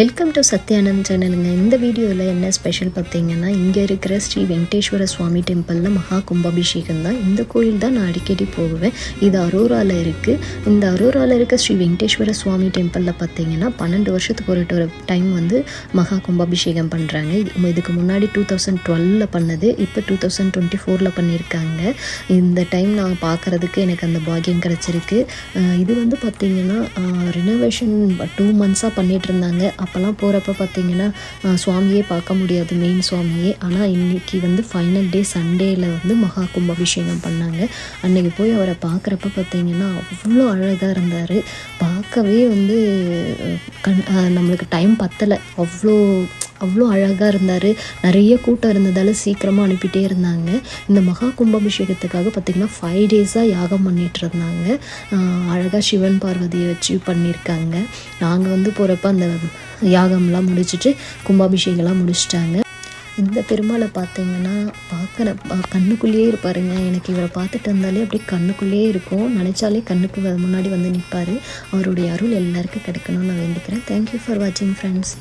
Welcome to Satyanand சேனலுங்க இந்த வீடியோவில் என்ன ஸ்பெஷல் பார்த்தீங்கன்னா இங்கே இருக்கிற ஸ்ரீ வெங்கடேஸ்வர சுவாமி டெம்பிளில் மகா கும்பாபிஷேகம் தான். இந்த கோயில் தான் நான் அடிக்கடி போவேன் இது அரோராவில் இருக்குது இந்த அரோராவில் இருக்க ஸ்ரீ வெங்கடேஸ்வர சுவாமி டெம்பிளில் பார்த்தீங்கன்னா பன்னெண்டு வருஷத்துக்கு ஒரு ஒரு டைம் வந்து மகா கும்பாபிஷேகம் பண்ணுறாங்க இதுக்கு முன்னாடி டூ தௌசண்ட் டுவெலில் பண்ணது. இப்போ டூ தௌசண்ட் டுவெண்ட்டி ஃபோரில் பண்ணியிருக்காங்க. இந்த டைம் நான் பார்க்குறதுக்கு எனக்கு அந்த பாக்கியம் கிடச்சிருக்கு. இது வந்து பார்த்திங்கன்னா ரினோவேஷன் டூ மந்த்ஸாக பண்ணிகிட்டு இருந்தாங்க. அப்போல்லாம் போகிறப்ப பார்த்தீங்கன்னா சுவாமியே பார்க்க முடியாது மெயின் சுவாமியே. ஆனால் இன்றைக்கி வந்து ஃபைனல் டே சண்டேயில் வந்து மகா கும்பாபிஷேகம் பண்ணாங்க. அன்றைக்கி போய் அவரை பார்க்குறப்ப பார்த்தீங்கன்னா அவ்வளோ அழகாக இருந்தார். பார்க்கவே வந்து கண் நம்மளுக்கு டைம் பத்தலை. அவ்வளோ அவ்வளோ அழகாக இருந்தார். நிறைய கூட்டம் இருந்ததால் சீக்கிரமாக அனுப்பிட்டே இருந்தாங்க. இந்த மகா கும்பாபிஷேகத்துக்காக பார்த்திங்கன்னா ஃபைவ் டேஸாக யாகம் பண்ணிட்டு இருந்தாங்க. அழகாக சிவன் பார்வதியை வச்சு பண்ணியிருக்காங்க. நாங்கள் வந்து போகிறப்ப அந்த யாகம்லாம் முடிச்சிட்டு கும்பாபிஷேகம்லாம் முடிச்சிட்டாங்க. இந்த பெருமாளை பார்த்தீங்கன்னா பார்க்குற கண்ணுக்குள்ளேயே இருப்பாருங்க. எனக்கு இவரை பார்த்துட்டு இருந்தாலே அப்படியே கண்ணுக்குள்ளேயே இருக்கும். நினச்சாலே கண்ணுக்கு முன்னாடி வந்து நிற்பார் அவருடைய அருள் எல்லாருக்கும் கிடைக்கணும்னு நான் வேண்டிக்கிறேன். தேங்க்யூ ஃபார் வாட்சிங் ஃப்ரெண்ட்ஸ்